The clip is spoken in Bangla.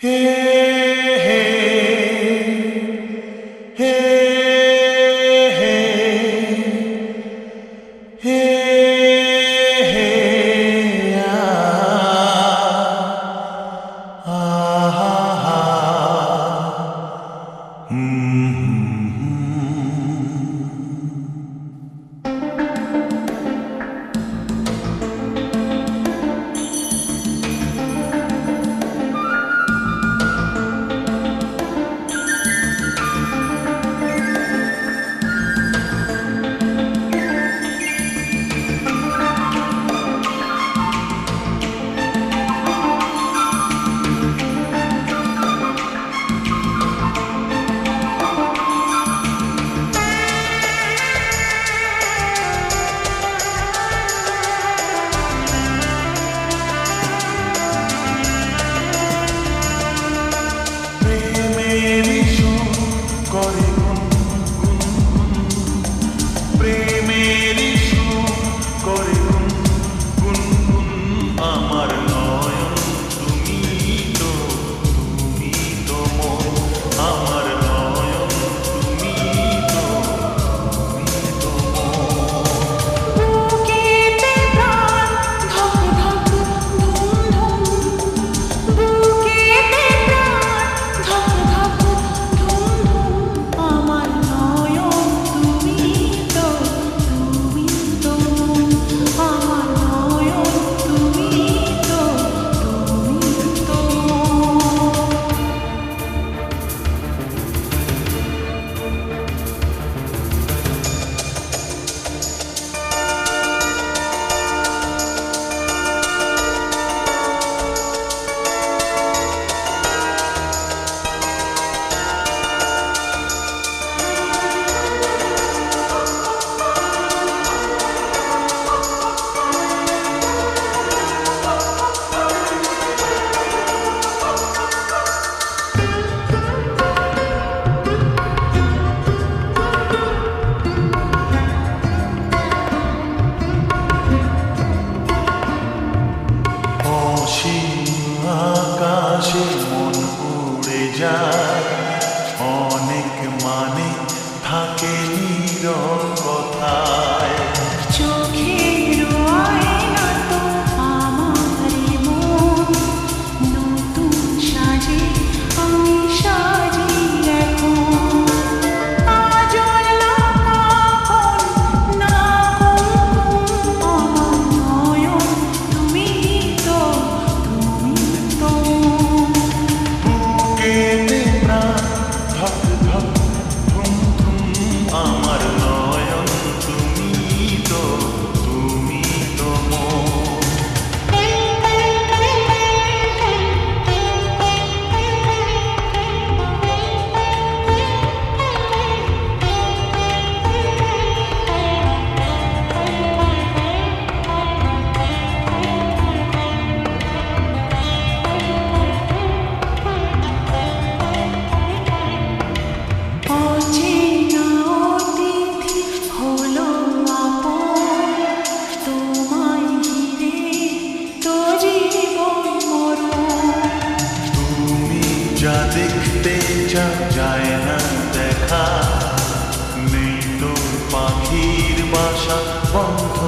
Hey. Corín. on. চেষ্টা যায় না দেখা মৃত্যু পাখির বাসা বন্ধ